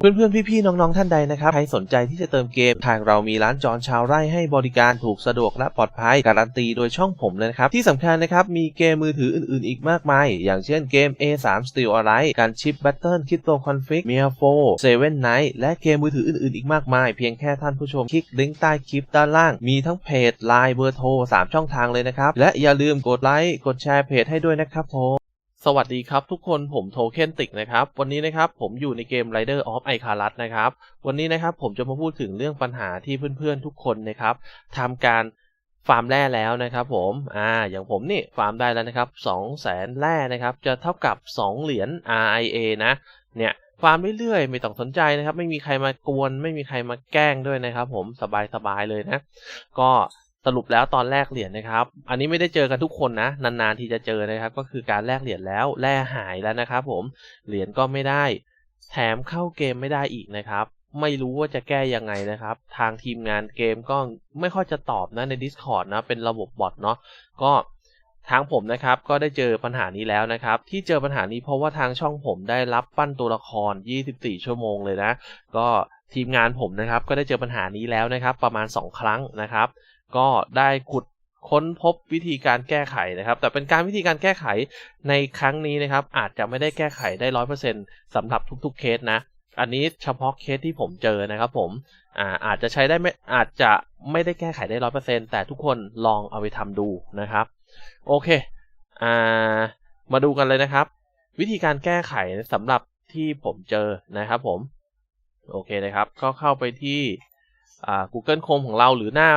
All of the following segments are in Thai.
เพื่อนๆ พี่ๆ น้องๆ ท่านใดนะครับ ใครสนใจที่จะเติมเกม ทางเรามีร้านจอนชาวไร่ให้บริการถูกสะดวกและปลอดภัย การันตีโดยช่องผมเลยนะครับ ที่สำคัญนะครับ มีเกมมือถืออื่นๆ อีกมากมาย อย่างเช่นเกม A3 Steel Alliance การชิป Battle Crypto Config m i a 4 Seven Night และเกมมือถืออื่นๆ อีกมากมาย เพียงแค่ท่านผู้ชมคลิกลิงก์ใต้คลิปด้านล่าง มีทั้งเพจ Line เบอร์โทร3ช่องทางเลยนะครับ และอย่าลืมกดไลค์ กดแชร์เพจให้ด้วยนะครับผม สวัสดีครับทุกคนผมโทเค็นติกนะครับ วันนี้นะครับผมอยู่ในเกม Rider of i c a r u s นะครับ วันนี้นะครับผมจะมาพูดถึงเรื่องปัญหาที่เพื่อนๆทุกคนนะครับทำการฟาร์มแร่แล้วนะครับผมอ่าอย่างผมนี่ฟาร์มได้แล้วนะครับ2 0 0แสนแร่นะครับ จะเท่ากับ 2 เหรียญ RIA นะเนี่ยฟาร์มเรื่อยๆ ไม่ต้องสนใจนะครับ ไม่มีใครมากวน ไม่มีใครมาแกล้งด้วยนะครับ ผมสบายๆเลยนะ ก็ สรุปแล้วตอนแรกเหรียญนะครับ อันนี้ไม่ได้เจอกันทุกคนนะ นานๆที่จะเจอนะครับ ก็คือการแลกเหรียญแล้วแร่หายแล้วนะครับ ผม เหรียญก็ไม่ได้ แถมเข้าเกมไม่ได้อีกนะครับ ไม่รู้ว่าจะแก้ยังไงนะครับ ทางทีมงานเกมก็ไม่ค่อยจะตอบนะใน Discord นะ เป็นระบบบอทเนาะ ก็ทางผมนะครับก็ได้เจอปัญหานี้แล้วนะครับ ที่เจอปัญหานี้เพราะว่าทางช่องผมได้รับปั้นตัวละคร 24 ชั่วโมงเลยนะ ก็ทีมงานผมนะครับก็ได้เจอปัญหานี้แล้วนะครับ ประมาณ 2 ครั้งนะครับ ก็ได้ขุดค้นพบวิธีการแก้ไขนะครับ แต่เป็นการวิธีการแก้ไขในครั้งนี้นะครับ อาจจะไม่ได้แก้ไขได้ร้อยเปอร์เซ็นต์สำหรับทุกๆเคสนะ อันนี้เฉพาะเคสที่ผมเจอนะครับผมอ่าอาจจะใช้ได้ไม่อาจจะไม่ได้แก้ไขได้ร้อยเปอร์เซ็นต์แต่ทุกคนลองเอาไปทำดูนะครับ โอเคอ่ามาดูกันเลยนะครับ วิธีการแก้ไขสำหรับที่ผมเจอนะครับผม โอเคนะครับ ก็เข้าไปที่ Google Chrome ของเราหรือหน้า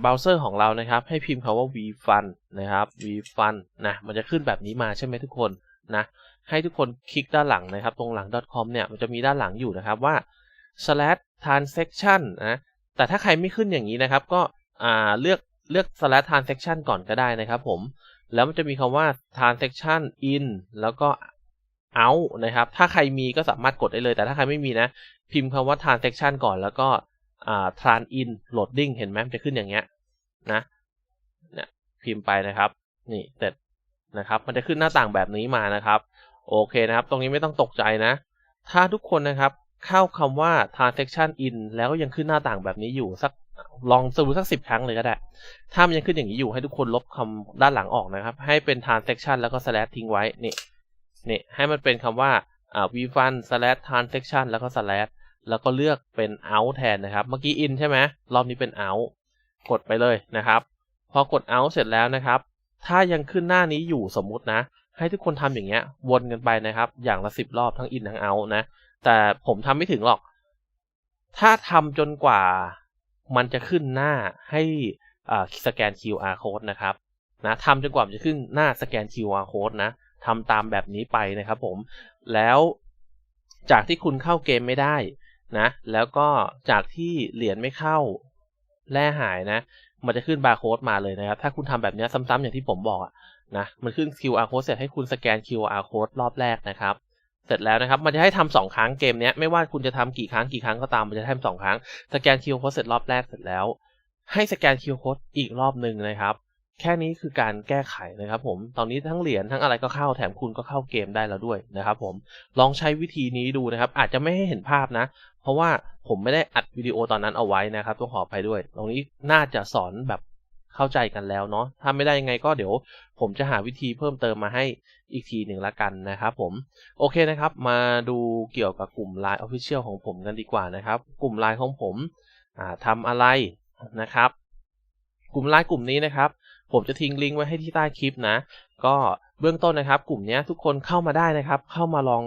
เบราว์เซอร์ของเรานะครับ ให้พิมพ์คาว่า vfun นะครับ vfun นะมันจะขึ้นแบบนี้มาใช่ไหมทุกคนนะให้ทุกคนคลิกด้านหลังนะครับ ตรงหลัง .com เนี่ยมันจะมีด้านหลังอยู่นะครับว่า slash transaction นะแต่ถ้าใครไม่ขึ้นอย่างนี้นะครับ ก็เลือกเลือก slash transaction ก่อนก็ได้นะครับผม แล้วมันจะมีคำว่า transaction in แล้วก็ out นะครับ ถ้าใครมีก็สามารถกดได้เลย แต่ถ้าใครไม่มีนะ พิมพ์คำว่า transaction ก่อนแล้วก็ อ่า tran in loading เห็นไหมมันจะขึ้นอย่างเงี้ยนะเนี่ยพิมพ์ไปนะครับ นี่เสร็จนะครับ มันจะขึ้นหน้าต่างแบบนี้มานะครับ โอเคนะครับ ตรงนี้ไม่ต้องตกใจนะ ถ้าทุกคนนะครับ เข้าคำว่า transaction in แล้วยังขึ้นหน้าต่างแบบนี้อยู่สักลองสรุปสักสิบครั้งเลยก็ได้ ถ้ามันยังขึ้นอย่างนี้อยู่ให้ทุกคนลบคำด้านหลังออกนะครับ ให้เป็น transaction แล้วก็ slash ทิ้งไว้ นี่ นี่ ให้มันเป็นคำว่า อ่า vfund slash transaction แล้วก็ slash แล้วก็เลือกเป็น out แทนนะครับ เมื่อกี้ in ใช่ไหมรอบนี้เป็น out กดไปเลยนะครับ พอกด out เสร็จแล้วนะครับ ถ้ายังขึ้นหน้านี้อยู่สมมุตินะ ให้ทุกคนทำอย่างเงี้ย วนกันไปนะครับ อย่างละสิบรอบทั้ง in ทั้ง out นะ แต่ผมทำไม่ถึงหรอก ถ้าทำจนกว่ามันจะขึ้นหน้าให้สแกน QR code นะครับนะทำจนกว่ามันจะขึ้นหน้าสแกน QR code นะทำตามแบบนี้ไปนะครับผม แล้วจากที่คุณเข้าเกมไม่ได้ นะแล้วก็จากที่เหรียญไม่เข้าแร่หายนะ มันจะขึ้นบาร์โค้ดมาเลยนะครับ ถ้าคุณทำแบบนี้ซ้ำๆอย่างที่ผมบอกอะนะมันขึ้น QR code เสร็จให้คุณสแกน QR code รอบแรกนะครับ เสร็จแล้วนะครับ มันจะให้ทำสองครั้งเกมเนี้ยไม่ว่าคุณจะทำกี่ครั้งกี่ครั้งก็ตามมันจะทำสองครั้งสแกน QR code เสร็จรอบแรกเสร็จแล้ว ให้สแกน QR code อีกรอบหนึ่งนะครับ แค่นี้คือการแก้ไขนะครับผม ตอนนี้ทั้งเหรียญทั้งอะไรก็เข้าแถมคุณก็เข้าเกมได้แล้วด้วยนะครับผม ลองใช้วิธีนี้ดูนะครับ อาจจะไม่ให้เห็นภาพนะ เพราะว่าผมไม่ได้อัดวิดีโอตอนนั้นเอาไว้นะครับต้องขออภัยด้วย ตรงนี้น่าจะสอนแบบเข้าใจกันแล้วเนาะ ถ้าไม่ได้ยังไงก็เดี๋ยว ผมจะหาวิธีเพิ่มเติมมาให้อีกทีหนึ่งละกันนะครับผม โอเคนะครับ มาดูเกี่ยวกับกลุ่ม Line Official ของผมกันดีกว่านะครับ กลุ่ม Line ของผมทำอะไรนะครับ กลุ่ม Line กลุ่มนี้นะครับ ผมจะทิ้งลิงก์ไว้ให้ที่ใต้คลิปนะ ก็เบื้องต้นนะครับ กลุ่มนี้ทุกคนเข้ามาได้นะครับ เข้ามาลอง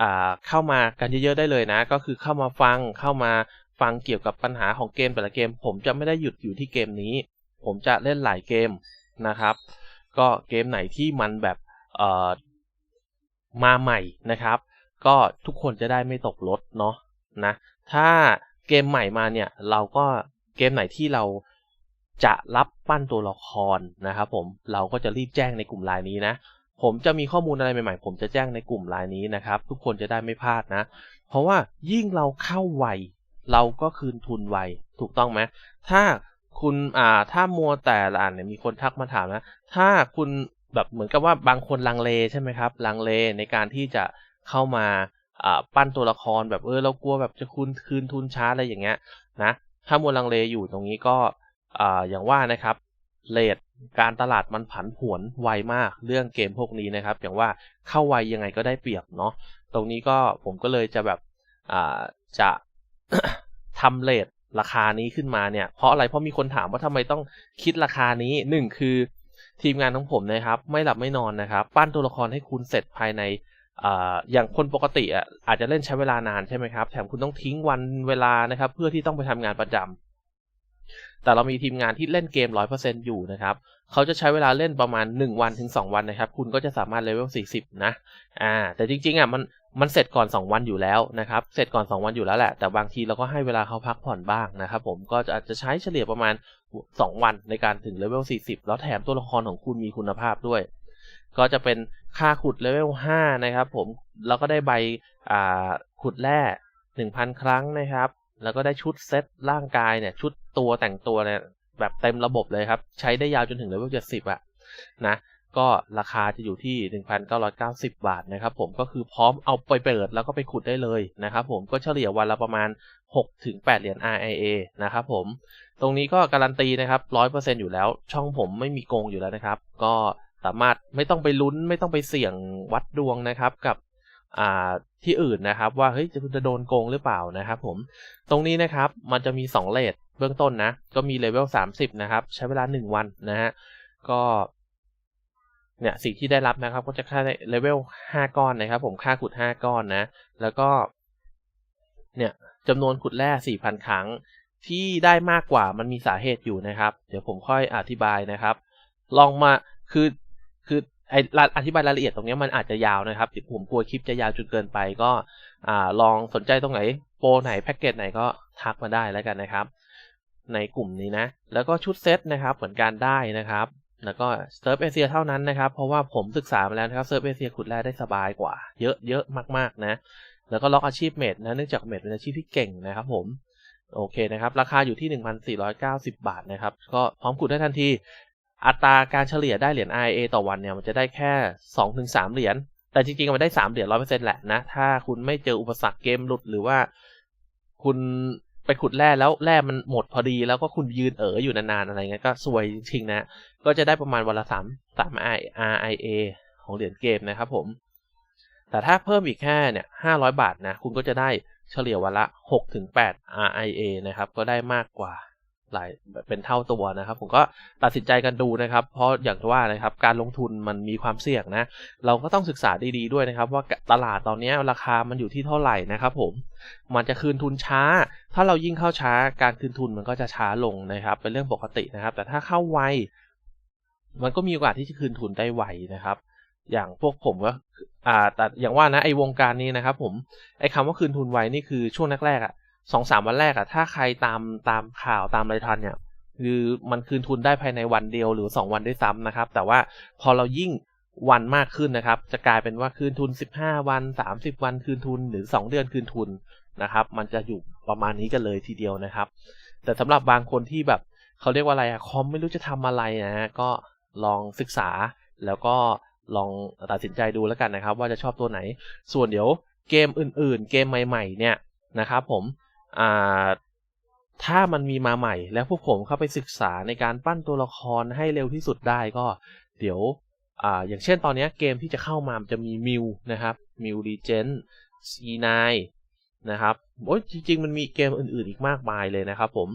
อเข้ามากันเยอะๆได้เลยนะ ก็คือเข้ามาฟังเข้ามาฟังเกี่ยวกับปัญหาของเกมแต่ละเกม ผมจะไม่ได้หยุดอยู่ที่เกมนี้ ผมจะเล่นหลายเกมนะครับ ก็เกมไหนที่มันแบบมาใหม่นะครับ ก็ทุกคนจะได้ไม่ตกรถเนาะนะถ้าเกมใหม่มาเนี่ยเราก็เกมไหนที่เรา จะรับปั้นตัวละครนะครับผมเราก็จะรีบแจ้งในกลุ่มไลน์นี้นะ ผมจะมีข้อมูลอะไรใหม่ๆ ผมจะแจ้งในกลุ่มไลน์นี้นะครับ ทุกคนจะได้ไม่พลาดนะ เพราะว่ายิ่งเราเข้าไวเราก็คืนทุนไวถูกต้องไหมถ้าคุณอ่าถ้ามัวแต่ละอ่านเนี่ยมีคนทักมาถามนะ ถ้าคุณแบบเหมือนกับว่าบางคนลังเลใช่ไหมครับลังเลในการที่จะเข้ามาอ่าปั้นตัวละครแบบเออเรากลัวแบบจะคืนคืนทุนช้าอะไรอย่างเงี้ยนะถ้ามัวลังเลอยู่ตรงนี้ก็ อย่างว่านะครับเลทการตลาดมันผันผวนไวมากเรื่องเกมพวกนี้นะครับ อย่างว่าเข้าไวยังไงก็ได้เปรียบเนาะตรงนี้ก็ผมก็เลยจะแบบจะทำเลทราคานี้ขึ้นมาเนี่ย เพราะอะไรเพราะมีคนถามว่าทำไมต้องคิดราคานี้หนึ่งคือทีมงานของผมนะครับ ไม่หลับไม่นอนนะครับ ปั้นตัวละครให้คุณเสร็จภายในอย่างคนปกติอะอาจจะเล่นใช้เวลานานใช่ไหมครับ แถมคุณต้องทิ้งวันเวลานะครับ เพื่อที่ต้องไปทำงานประจำ แต่เรามีทีมงานที่เล่นเกม 100%อยู่นะครับเขาจะใช้เวลาเล่นประมาณ 1 วันถึง 2 วันนะครับ คุณก็จะสามารถเลเวล 40 นะ อ่า แต่จริงๆอะมันมันเสร็จก่อน 2 วันอยู่แล้วนะครับ เสร็จก่อน 2 วันอยู่แล้วแหละ แต่บางทีเราก็ให้เวลาเขาพักผ่อนบ้างนะครับ ผมก็จะอาจจะใช้เฉลี่ยประมาณ 2 วันในการถึงเลเวล 40 แล้วแถมตัวละครของคุณมีคุณภาพด้วย ก็จะเป็นค่าขุดเลเวล 5 นะครับ ผม แล้วก็ได้ใบ อ่า ขุดแร่ 1,000 ครั้งนะครับ แล้วก็ได้ชุดเซตร่างกายเนี่ย ชุดตัวแต่งตัวเนี่ยแบบเต็มระบบเลยครับ ใช้ได้ยาวจนถึงเลเวล70อะนะก็ราคาจะอยู่ที่ 1,990 บาทนะครับผมก็คือพร้อมเอาไปเปิดแล้วก็ไปขุดได้เลยนะครับผมก็เฉลี่ยวันละประมาณ 6-8 เหรียญ RIA นะครับผม ตรงนี้ก็การันตีนะครับ 100%อยู่แล้ว ช่องผมไม่มีโกงอยู่แล้วนะครับ ก็สามารถไม่ต้องไปลุ้นไม่ต้องไปเสี่ยงวัดดวงนะครับ กับ ที่อื่นนะครับ ว่าเฮ้ยจะจะโดนโกงหรือเปล่านะครับ ผมตรงนี้นะครับมันจะมี 2เลทเบื้องต้นนะ ก็มีเลเวล30 นะครับ ใช้เวลา 1 วันนะฮะก็เนี่ยสิ่งที่ได้รับนะครับ ก็จะค่าเลเวล5 ก้อนนะครับ ผมค่าขุด 5 ก้อนนะ แล้วก็เนี่ยจำนวนขุดแร่4,000 ครั้งที่ได้มากกว่ามันมีสาเหตุอยู่นะครับ เดี๋ยวผมค่อยอธิบายนะครับ ลองมาคือคือ ไออธิบายรายละเอียดตรงนี้มันอาจจะยาวนะครับผมกลัวคลิปจะยาวจนเกินไป ก็อ่าลองสนใจตรงไหนโปรไหนแพ็กเกจไหนก็ทักมาได้แล้วกันนะครับ ในกลุ่มนี้นะ แล้วก็ชุดเซตนะครับเหมือนกันได้นะครับ แล้วก็เซิร์ฟเอเชียเท่านั้นนะครับ เพราะว่าผมศึกษามาแล้วนะครับเซิร์ฟเอเชียขุดแร่ได้สบายกว่า เยอะเยอะมากๆนะ แล้วก็ล็อกอาชีพเมดนะเนื่องจากเมดเป็นอาชีพที่เก่งนะครับ ผมโอเคนะครับ ราคาอยู่ที่ 1,490 บาทนะครับ ก็พร้อมขุดได้ทันที อัตราการเฉลี่ยได้เหรียญ RIA ต่อวันเนี่ยมันจะได้แค่ 2-3 เหรียญ แต่จริงๆ มันได้ 3 เหรียญ100%แหละนะ ถ้าคุณไม่เจออุปสรรคเกมหลุดหรือว่า คุณไปขุดแร่แล้วแร่มันหมดพอดีแล้วก็คุณยืนเอ๋ออยู่นานๆอะไรเงี้ยก็สวยจริงๆนะ ก็จะได้ประมาณวันละ3 3 RIA ของเหรียญเกมนะครับผม แต่ถ้าเพิ่มอีกแค่เนี่ย500บาทนะ คุณก็จะได้เฉลี่ยวันละ6-8 RIA นะครับ ก็ได้มากกว่า หลายเป็นเท่าตัวนะครับ ผมก็ตัดสินใจกันดูนะครับ เพราะอย่างที่ว่านะครับการลงทุนมันมีความเสี่ยงนะ เราก็ต้องศึกษาดีๆด้วยนะครับ ว่าตลาดตอนนี้ราคามันอยู่ที่เท่าไหร่นะครับผมมันจะคืนทุนช้า ถ้าเรายิ่งเข้าช้าการคืนทุนมันก็จะช้าลงนะครับ เป็นเรื่องปกตินะครับ แต่ถ้าเข้าไวมันก็มีโอกาสที่จะคืนทุนได้ไวนะครับ อย่างพวกผมก็อ่าแต่อย่างว่านะไอ้วงการนี้นะครับ ผมไอ้คำว่าคืนทุนไวนี่คือช่วงแรกๆอะ สองสามวันแรกอะถ้าใครตามตามข่าวตามอะไรทันเนี่ย คือมันคืนทุนได้ภายในวันเดียวหรือสองวันด้วยซ้ำนะครับ แต่ว่าพอเรายิ่งวันมากขึ้นนะครับ จะกลายเป็นว่าคืนทุนสิบห้าวันสามสิบวันคืนทุนหรือสองเดือนคืนทุนนะครับ มันจะอยู่ประมาณนี้กันเลยทีเดียวนะครับ แต่สำหรับบางคนที่แบบเขาเรียกว่าอะไรอะคอมไม่รู้จะทำอะไรนะฮะก็ลองศึกษาแล้วก็ลองตัดสินใจดูแล้วกันนะครับ ว่าจะชอบตัวไหน ส่วนเดี๋ยวเกมอื่น ๆ เกมใหม่ ๆ เนี่ยนะครับ ผม อ่าถ้ามันมีมาใหม่ แล้วพวกผมเข้าไปศึกษาในการปั้นตัวละครให้เร็วที่สุดได้ก็ เดี๋ยวอ่าอย่างเช่นตอนนี้เกมที่จะเข้ามาจะมีมิวนะครับมิวดีเจนซีนนะครับโอ้ยจริง ๆ มันมีเกมอื่นๆอีกมากมายเลยนะครับผม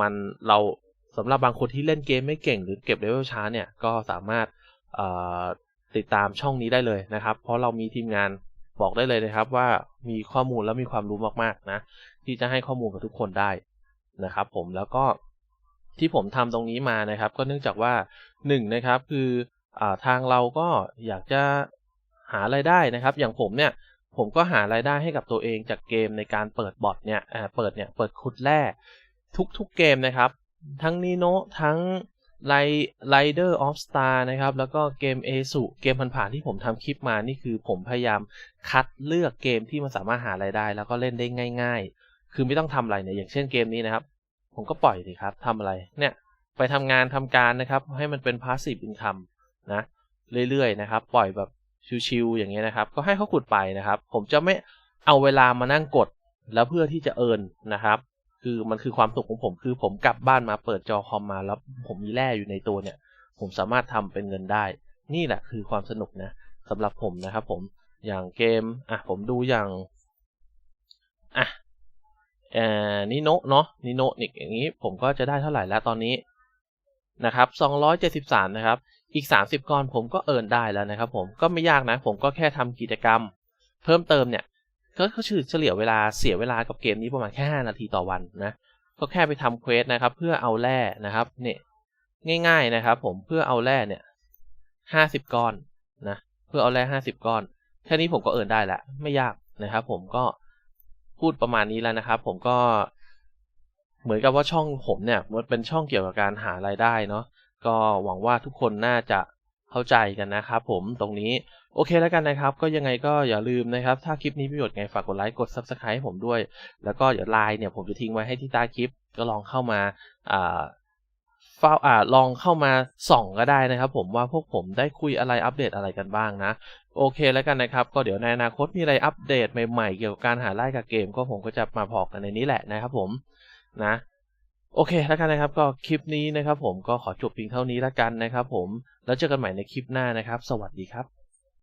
มันเราสำหรับบางคนที่เล่นเกมไม่เก่งหรือเก็บเลเวลช้าเนี่ยก็สามารถติดตามช่องนี้ได้เลยนะครับ เพราะเรามีทีมงานบอกได้เลยนะครับว่ามีข้อมูลและมีความรู้มากๆนะ ที่จะให้ข้อมูลกับทุกคนได้นะครับผมแล้วก็ที่ผมทำตรงนี้มานะครับ ก็เนื่องจากว่า1นนะครับคืออทางเราก็อยากจะหาไรายได้นะครับ อย่างผมเนี่ยผมก็หารายได้ให้กับตัวเองจากเกมในการเปิดบอทเนี่ยเปิดเนี่ยเปิดขุดแร่ทุกๆเกมนะครับ ทั้งนีโนทั้งไลไลเดอร์ออฟสตาร์นะครับ แล้วก็เกมเอสุเกมผ่านๆที่ผมทำคลิปมานี่คือผมพยายามคัดเลือกเกมที่มันสามารถหารายได้ แล้วก็เล่นได้ง่าย คือไม่ต้องทำอะไรเนี่ยอย่างเช่นเกมนี้นะครับ ผมก็ปล่อยสิครับทำอะไรเนี่ยไปทำงานทำการนะครับ ให้มันเป็นพาสซีฟอินคัมนะเรื่อยๆนะครับ ปล่อยแบบชิวๆอย่างเงี้ยนะครับ ก็ให้เขาขุดไปนะครับ ผมจะไม่เอาเวลามานั่งกดแล้วเพื่อที่จะเอินนะครับ คือมันคือความสุขของผม คือผมกลับบ้านมาเปิดจอคอมมาแล้วผมมีแร่อยู่ในตัวเนี่ย ผมสามารถทำเป็นเงินได้ นี่แหละคือความสนุกนะสำหรับผมนะครับ ผมอย่างเกมอะผมดูอย่างอะ นิโนะเนาะนิโนะนิกอย่างนี้ผมก็จะได้เท่าไหร่แล้วตอนนี้นะครับ273 นะครับ อีก 30 ก้อนผมก็เอินได้แล้วนะครับผม ก็ไม่ยากนะ ผมก็แค่ทำกิจกรรม เพิ่มเติมเนี่ย ก็คือเฉลี่ยเวลาเสียเวลากับเกมนี้ประมาณแค่ 5 นาทีต่อวันนะ ก็แค่ไปทำเควสนะครับ เพื่อเอาแร่นะครับเนี่ยง่าย ๆนะครับ ผม เพื่อเอาแร่เนี่ยห้าสิบก้อนนะ เพื่อเอาแร่ห้าสิบก้อน แค่นี้ผมก็เอินได้แล้วไม่ยากนะครับ ผมก็ พูดประมาณนี้แล้วนะครับ ผมก็เหมือนกับว่าช่องผมเนี่ยมันเป็นช่องเกี่ยวกับการหารายได้เนาะก็หวังว่าทุกคนน่าจะเข้าใจกันนะครับผมตรงนี้โอเคแล้วกันนะครับ ก็ยังไงก็อย่าลืมนะครับ ถ้าคลิปนี้ประโยชน์ไงฝากกดไลค์กด subscribe ให้ผมด้วย แล้วก็เดี๋ยวไลน์เนี่ยผมจะทิ้งไว้ให้ที่ใต้คลิปก็ลองเข้ามาอ่า เฝ้าอ่าลองเข้ามาส่องก็ได้นะครับ ผมว่าพวกผมได้คุยอะไรอัปเดตอะไรกันบ้างนะ โอเคแล้วกันนะครับ ก็เดี๋ยวในอนาคตมีอะไรอัปเดตใหม่ๆ เกี่ยวกับการหาไล่กับเกม ก็ผมก็จะมาพอกกันในนี้แหละนะครับผมนะโอเคแล้วกันนะครับก็คลิปนี้นะครับ ผมก็ขอจบเพียงเท่านี้แล้วกันนะครับ ผมแล้วเจอกันใหม่ในคลิปหน้านะครับ สวัสดีครับ